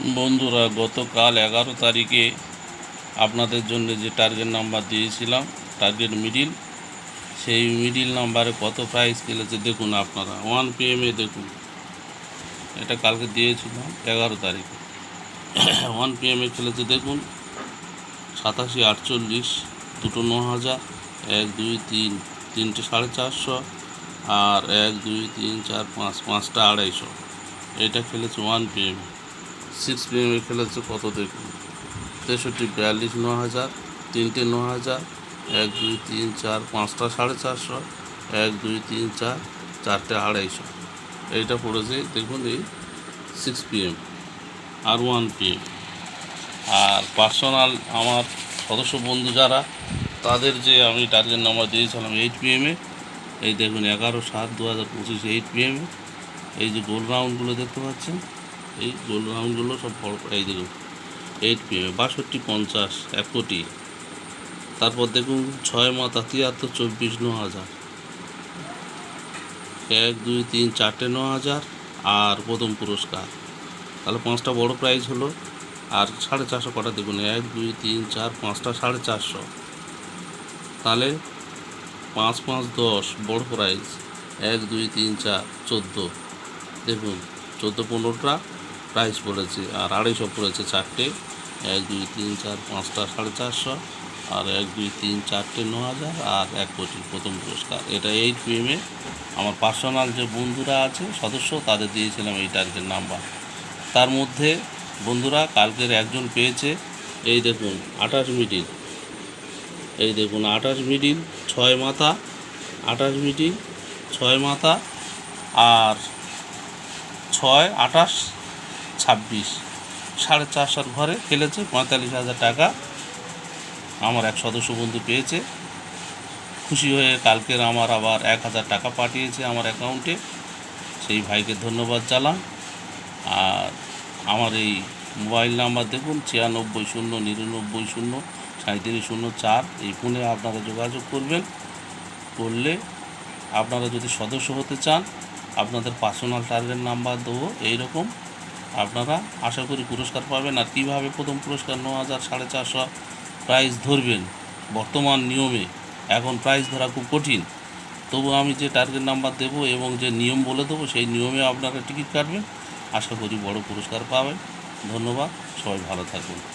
বন্ধুরা, গতকাল এগারো তারিখে আপনাদের জন্য যে টার্গেট নাম্বার দিয়েছিলাম টার্গেট মিডিল সেই মিডিল নাম্বারে কত প্রাইস খেলেছে দেখুন আপনারা ওয়ান পিএমে দেখুন। এটা কালকে দিয়েছিলাম এগারো তারিখে। ওয়ান পিএমে খেলেছে দেখুন, সাতাশি আটচল্লিশ, দুটো ন হাজার, এক, দুই, তিন, তিনটে সাড়ে চারশো আর এক, দুই, তিন, চার, পাঁচ, পাঁচটা আড়াইশো। এটা খেলেছে ওয়ান পিএম সিক্স পিএমে খেলেছে কত দেখুন? তেষট্টি, বিয়াল্লিশ, ন হাজার, তিনটে, ন হাজার, এক, দুই, তিন, চার, পাঁচটা, সাড়ে চারশো, এক, দুই, তিন, চার, চারটে, আড়াইশো। এইটা পড়েছে, দেখুন এই সিক্স পিএম আর ওয়ান পিএম আর পার্সোনাল আমার সদস্য বন্ধু যারা, তাদের যে আমি টার্গেট নাম্বার দিয়েছিলাম এইট পিএমে এই দেখুন এগারো সাত দু হাজার পঁচিশ এইট পিএমে এই যে গোল রাউন্ডগুলো দেখতে পাচ্ছেন এই গোল রাউন্ডগুলো সব বড় এই দেখুন এইট পিএমে বাষট্টি পঞ্চাশ, এক কোটি। তারপর দেখুন, ছয় মাথা, তিয়াত্তর, চব্বিশ, ন হাজার। এক, দুই, তিন, চারটে, ন হাজার, আর প্রথম পুরস্কার। তাহলে পাঁচটা বড় প্রাইজ হলো, আর সাড়ে চারশো কটা দেখুন, এক, দুই, তিন, চার, পাঁচটা সাড়ে চারশো। তাহলে পাঁচ পাঁচ, দশ, বড় প্রাইজ এক, দুই, তিন, চার, চোদ্দ। দেখুন, চোদ্দ, পনেরোটা প্রাইজ পড়েছে, আর আড়াইশো পড়েছে চারটে। এক, দুই, তিন, চার, পাঁচটা, সাড়ে চারশো। আর এক, দুই, তিন, চারটে, ন হাজার, আর এক কোটি প্রথম পুরস্কার। এটা এইট পিএমে আমার পার্সোনাল যে বন্ধুরা আছে, সদস্য, তাদের দিয়েছিলাম এই টার্গেট নাম্বার তার মধ্যে বন্ধুরা, কালকের একজন পেয়েছে, এই দেখুন, আঠাশ মিডিল এই দেখুন, আঠাশ মিডিল ছয় মাথা, আঠাশ মিডিল ছয় মাথা, আর ছয়, আঠাশ ছাব্বিশ। সাড়ে চারশোর ঘরে খেলেছে পঁয়তাল্লিশ হাজার টাকা। আমার এক সদস্য বন্ধু পেয়েছে। খুশি হয়ে কালকের আমার আবার এক হাজার টাকা পাঠিয়েছে আমার অ্যাকাউন্টে সেই ভাইকে ধন্যবাদ জানাম আর আমার এই মোবাইল নাম্বার দেখুন, ছিয়ানব্বই শূন্য, নিরানব্বই শূন্য সাঁত্রিশ শূন্য চার। এই ফোনে আপনারা যোগাযোগ করবেন। করলে আপনারা যদি সদস্য হতে চান, আপনাদের পার্সোনাল টার্গেট নাম্বার দেবো। এইরকম আপনারা আশা করি পুরস্কার পাবেন আর কীভাবে প্রথম পুরস্কার ন হাজার সাড়ে চারশো প্রাইজ ধরবেন বর্তমান নিয়মে, এখন প্রাইজ ধরা খুব কঠিন। তবু আমি যে টার্গেট নাম্বার দেবো এবং যে নিয়ম বলে দেবো, সেই নিয়মে আপনারা টিকিট কাটবেন। আশা করি বড় পুরস্কার পাবেন। ধন্যবাদ, সবাই ভালো থাকুন।